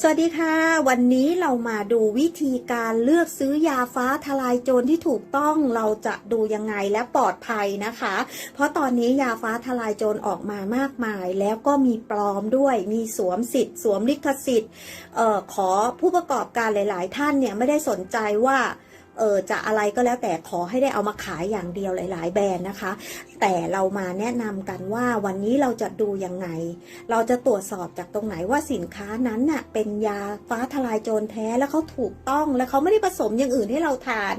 สวัสดีค่ะ วันนี้เรามาดูวิธีการเลือกซื้อยาฟ้าทลายโจรที่ถูกต้องเราจะดูยังไงและปลอดภัยนะคะ เพราะตอนนี้ยาฟ้าทลายโจรออกมามากมาย แล้วก็มีปลอมด้วยมีสวมสิทธิ์ สวมลิขสิทธิ์ออขอผู้ประกอบการหลาย ๆ ท่านเนี่ยไม่ได้สนใจว่า เออจะอะไรก็แล้วแต่ขอให้ได้เอามาขายอย่างเดียวหลาย ๆ แบรนด์นะคะ แต่เรามาแนะนำกันว่าวันนี้เราจะดูยังไง เราจะตรวจสอบจากตรงไหนว่าสินค้านั้นน่ะเป็นยาฟ้าทลายโจรแท้แล้วเขาถูกต้องแล้วเขาไม่ได้ผสมอย่างอื่นให้เราทาน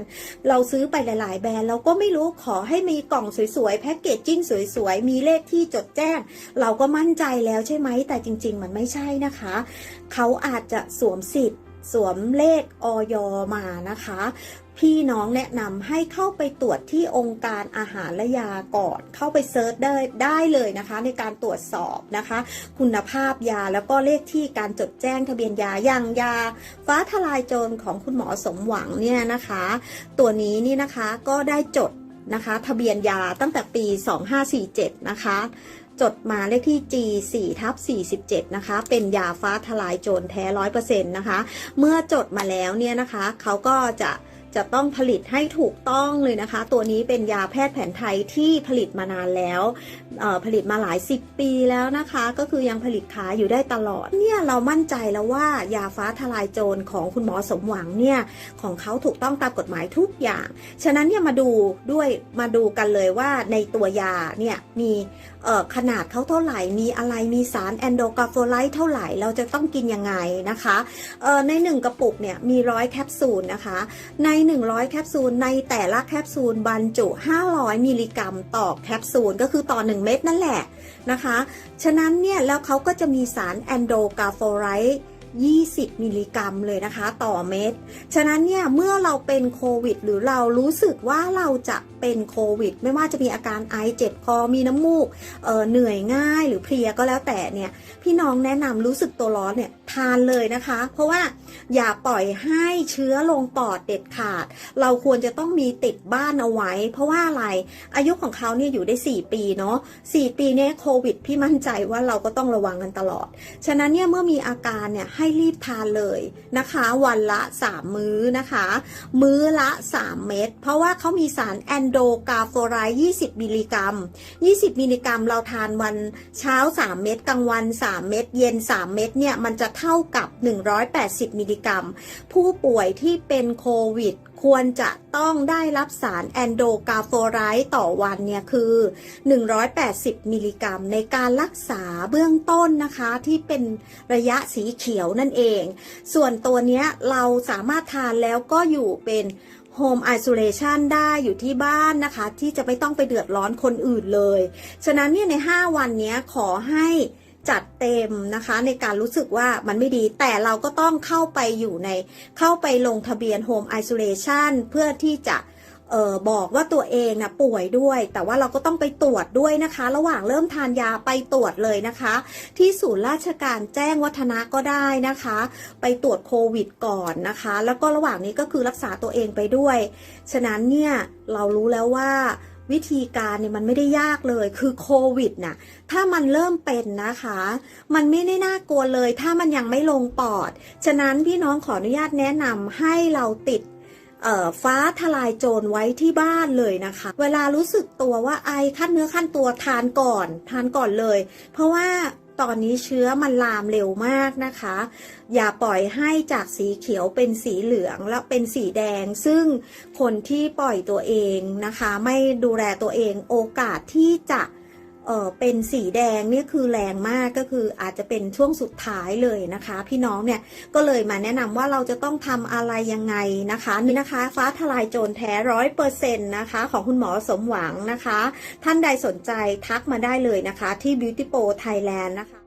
เราซื้อไปหลาย ๆ แบรนด์เราก็ไม่รู้ขอให้มีกล่องสวย ๆ แพ็กเกจจิ้งสวย ๆ มีเลขที่จดแจ้ง เราก็มั่นใจแล้วใช่ไหมแต่จริง ๆ มันไม่ใช่นะคะ เขาอาจจะสวมสิทธิ์สวมเลขออยมานะคะ พี่น้องแนะนำให้เข้าไปตรวจที่องค์การอาหารและยาก่อนเข้าไปเซิร์ชได้ได้เลยนะคะ ในการตรวจสอบนะคะ คุณภาพยาแล้วก็เลขที่การจดแจ้งทะเบียนยาอย่างยา ฟ้าทลายโจรของคุณหมอสมหวังเนี่ยนะคะ ตัวนี้นี่นะคะก็ได้จดนะคะ ทะเบียนยาตั้งแต่ปี 2547 นะคะจดมาเลขที่ G 4ทับ47 นะคะ เป็นยาฟ้าทลายโจรแท้ 100%นะคะ เมื่อจดมาแล้วเนี่ยนะคะ เขาก็จะ จะต้องผลิตให้ถูกต้องเลยนะคะ ตัวนี้เป็นยาแพทย์แผนไทยที่ผลิตมานานแล้วผลิตมาหลายสิบปีแล้วนะคะ ก็คือยังผลิตขายอยู่ได้ตลอด เนี่ยเรามั่นใจแล้วว่ายาฟ้าทลายโจรของคุณหมอสมหวังเนี่ยของเขาถูกต้องตามกฎหมายทุกอย่าง ฉะนั้นเนี่ยมาดูด้วยมาดูกันเลยว่าในตัวยาเนี่ยมีขนาดเขาเท่าไหร่ มีอะไรมีสารแอนโดกาโฟไลท์เท่าไหร่ เราจะต้องกินยังไงนะคะในหนึ่งกระปุกเนี่ยมีร้อยแคปซูลนะคะใน100 แคปซูล ในแต่ละแคปซูลบรรจุ 500 มิลลิกรัมต่อแคปซูล ก็คือต่อ 1 เม็ดนั่นแหละนะคะ ฉะนั้นเนี่ยแล้วเขาก็จะมีสารแอนโดกาโฟไรท์ 20 มิลลิกรัมเลยนะคะ ต่อเม็ด ฉะนั้นเนี่ยเมื่อเราเป็นโควิด หรือเรารู้สึกว่าเราจะเป็นโควิด ไม่ว่าจะมีอาการไอเจ็บคอมีน้ำมูกเออเหนื่อยง่ายหรือเพลียก็แล้วแต่เนี่ยพี่น้องแนะนำรู้สึกตัวร้อนเนี่ยทานเลยนะคะ เพราะว่าอย่าปล่อยให้เชื้อลงปอดเด็ดขาด เราควรจะต้องมีติดบ้านเอาไว้ เพราะว่าอะไรอายุของเขาเนี่ยอยู่ได้ 4 ปีเนาะ4ปีเนี่ยโควิดพี่มั่นใจว่าเราก็ต้องระวังกันตลอด ฉะนั้นเนี่ยเมื่อมีอาการเนี่ยให้รีบทานเลยนะคะ วันละ 3 มื้อนะคะ มื้อละ 3 เม็ดเพราะว่าเขามีสารแอนโดกาโฟไรด์20 มิลลิกรัม 20 มิลลิกรัมเราทานวันเช้า 3 เม็ดกลางวัน 3 เม็ดเย็น 3 เม็ดเนี่ยมันจะเท่ากับ 180 มิลลิกรัม ผู้ป่วยที่เป็นโควิด ควรจะต้องได้รับสารแอนโดกาโฟไรด์ต่อวันเนี่ยคือ 180 มิลลิกรัม ในการรักษาเบื้องต้นนะคะที่เป็นระยะสีเขียวนั่นเอง ส่วนตัวเนี้ยเราสามารถทานแล้วก็อยู่เป็น Home Isolation ได้อยู่ที่บ้านนะคะ ที่จะไม่ต้องไปเดือดร้อนคนอื่นเลย ฉะนั้นเนี่ยใน 5 วันเนี้ยขอให้ จัดเต็มนะคะ ในการรู้สึกว่ามันไม่ดี แต่เราก็ต้องเข้าไปอยู่ใน เข้าไปลงทะเบียน Home Isolation เพื่อที่จะเออบอกว่าตัวเองนะป่วยด้วย แต่ว่าเราก็ต้องไปตรวจด้วยนะคะ ระหว่างเริ่มทานยาไปตรวจเลยนะคะ ที่ศูนย์ราชการแจ้งวัฒนะก็ได้นะคะ ไปตรวจโควิดก่อนนะคะ แล้วก็ระหว่างนี้ก็คือรักษาตัวเองไปด้วย ฉะนั้นเนี่ยเรารู้แล้วว่า วิธีการเนี่ยมันไม่ได้ยากเลยคือโควิดน่ะถ้ามันเริ่มเป็นนะคะ มันไม่ได้น่ากลัวเลย ถ้ามันยังไม่ลงปอด ฉะนั้นพี่น้องขออนุญาตแนะนำให้เราติดเอ่อฟ้าทลายโจรไว้ที่บ้านเลยนะคะ เวลารู้สึกตัวว่าไอขั้นเนื้อขั้นตัวทานก่อน ทานก่อนเลย เพราะว่า ตอนนี้เชื้อมันลามเร็วมากนะคะ อย่าปล่อยให้จากสีเขียวเป็นสีเหลืองแล้วเป็นสีแดง ซึ่งคนที่ปล่อยตัวเองนะคะ ไม่ดูแลตัวเองโอกาสที่จะ เออเป็นสีแดงเนี่ยคือแรงมากก็คืออาจจะเป็นช่วงสุดท้ายเลยนะคะ พี่น้องเนี่ยก็เลยมาแนะนำว่าเราจะต้องทำอะไรยังไงนะคะนี่นะคะ ฟ้าทลายโจรแท้ร้อยเปอร์เซ็นต์นะคะ ของคุณหมอสมหวังนะคะ ท่านใดสนใจทักมาได้เลยนะคะ ที่ Beauty Pro Thailand นะคะ